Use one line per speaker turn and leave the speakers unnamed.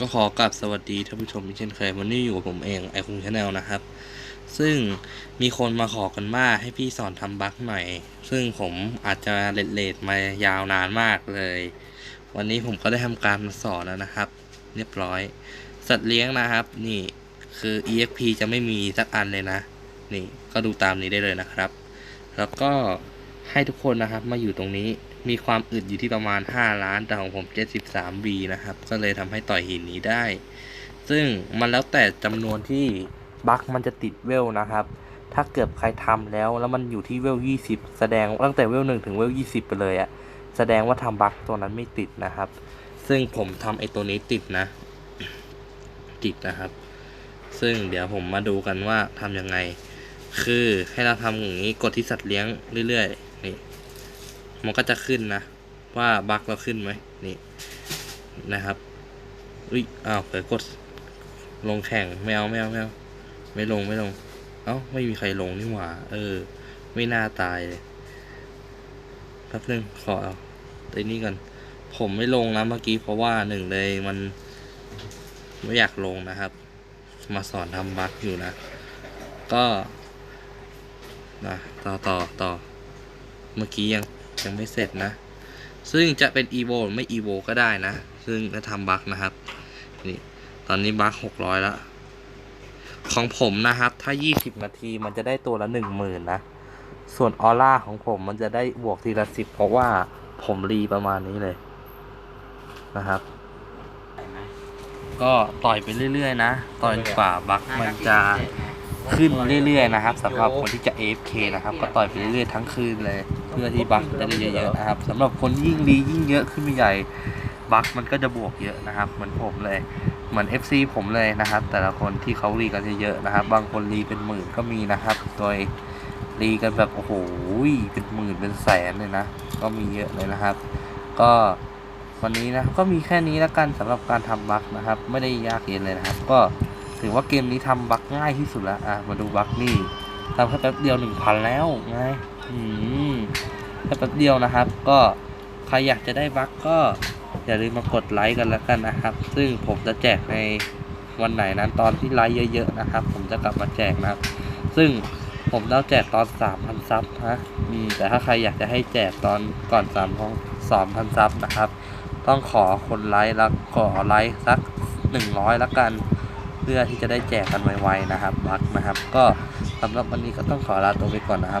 ก็ขอกราบสวัสดีท่านผู้ชมเช่นเคยวันนี้อยู่กับผมเองไอคุงชาแนลนะครับ ซึ่งมีคนมาขอกันมากให้พี่สอนทำบั๊กหน่อย ซึ่งผมอาจจะเลดเลดมายาวนานมากเลย วันนี้ผมก็ได้ทำการมาสอนแล้วนะครับ เรียบร้อย สัตว์เลี้ยงนะครับ นี่คือ exp จะไม่มีสักอันเลยนะ นี่ก็ดูตามนี้ได้เลยนะครับ แล้วก็ให้ทุกคนนะครับมาอยู่ตรงนี้ มีความอึดอยู่ที่ประมาณ 5 ล้าน แต่ของผม 73 B นะครับ ก็เลยทำให้ต่อยหินนี้ได้ ซึ่งมันแล้วแต่จำนวนที่บั๊กมันจะติดเวลนะครับ ถ้าเกิดใครทำแล้วแล้วมันอยู่ที่เวล 20 แสดงตั้งแต่เวล 1 ถึงเวล 20 ไปเลยอะแสดงว่าทำบั๊กตัวนั้นไม่ติดนะครับ ซึ่งผมทำไอตัวนี้ติดนะ ติดนะครับ ซึ่งเดี๋ยวผมมาดูกันว่าทำยังไง คือให้เราทำอย่างนี้กดที่สัตว์เลี้ยงเรื่อยๆนี่ มันก็จะขึ้นนะ ว่าบั๊กเราขึ้นไหมนี่นะครับ อุ้ยอ้าวเผลอกดลงแข่งไม่เอาไม่เอาไม่เอาไม่ลงไม่ลง เอ้าไม่มีใครลงนี่หว่า เออ ไม่น่าตายเลยแป๊บนึงขอเอาตัวนี้ก่อนผมไม่ลงนะเมื่อกี้เพราะว่าหนึ่งเลยมันไม่อยากลงนะครับ มาสอนทำบั๊กอยู่นะ ก็นะต่อต่อต่อเมื่อกี้ยัง ยังไม่เสร็จนะ ซึ่งจะเป็น evo หรือไม่ evo ก็ได้นะ ซึ่งจะทำบั๊กนะครับ นี่ ตอนนี้บั๊กหกร้อยละของผมนะครับ ถ้า 20 นาทีมันจะได้ตัวละ 10,000 นะ ส่วนออร่าของผมมันจะได้บวกทีละสิบเพราะว่าผมรีประมาณนี้เลยนะครับ ก็ต่อยไปเรื่อย ๆ นะ ต่อยกว่าบั๊กมันจะ ขึ้นเรื่อยๆนะครับสำหรับคนที่จะ AFK นะครับก็ต่อยไปเรื่อยๆทั้งคืนเลย เพื่อที่บัคจะได้เยอะๆนะครับสำหรับคนยิ่งรียิ่งเยอะขึ้นไปใหญ่บัคมันก็จะบวกเยอะนะครับ เหมือนผมเลยเหมือน FC ผมเลยนะครับ แต่ละคนที่เขารีกันเยอะๆนะครับ บางคนรีเป็นหมื่นก็มีนะครับ โดยรีกันแบบโอ้โหเป็นหมื่นเป็นแสนเลยนะ ก็มีเยอะเลยนะครับ ก็วันนี้นะก็มีแค่นี้แล้วกันสำหรับการทำบัคนะครับ ไม่ได้ยากเย็นเลยนะครับ ก็ ถือว่าเกมนี้ทำบั๊กง่ายที่สุดแล้วอะมาดูบั๊กนี่ทำแค่แป๊บเดียวหนึ่งพันแล้วไงอืมแค่แป๊บเดียวนะครับ ก็ใครอยากจะได้บั๊กก็อย่าลืมมากดไลค์กันแล้วกันนะครับ ซึ่งผมจะแจกในวันไหนนั้นตอนที่ไลค์เยอะๆนะครับ ผมจะกลับมาแจกนะครับ ซึ่งผมต้องแจกตอนสามพันซับนะอืมแต่ถ้าใครอยากจะให้แจกตอนก่อนสามพันสามพันซับนะครับ ต้องขอคนไลค์แล้วขอไลค์สักหนึ่งร้อยละกัน เพื่อที่จะได้แจกกันไวๆนะครับบัคนะครับ ก็สำหรับวันนี้ก็ต้องขอลาตัวไปก่อนนะครับ